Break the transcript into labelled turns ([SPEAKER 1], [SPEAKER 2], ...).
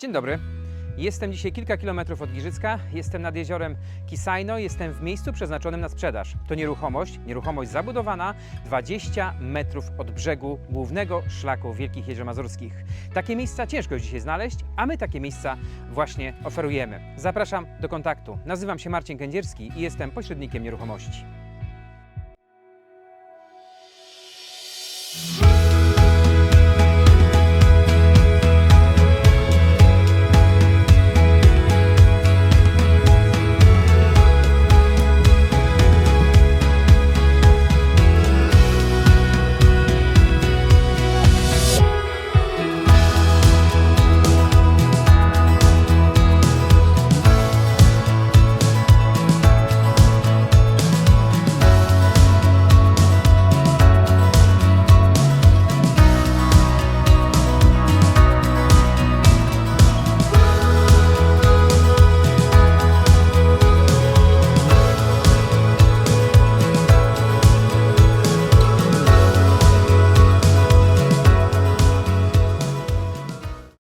[SPEAKER 1] Dzień dobry. Jestem dzisiaj kilka kilometrów od Giżycka. Jestem nad jeziorem Kisajno. Jestem w miejscu przeznaczonym na sprzedaż. To nieruchomość, nieruchomość zabudowana 20 metrów od brzegu głównego szlaku Wielkich Jezior Mazurskich. Takie miejsca ciężko jest dzisiaj znaleźć, a my takie miejsca właśnie oferujemy. Zapraszam do kontaktu. Nazywam się Marcin Kędzierski i jestem pośrednikiem nieruchomości.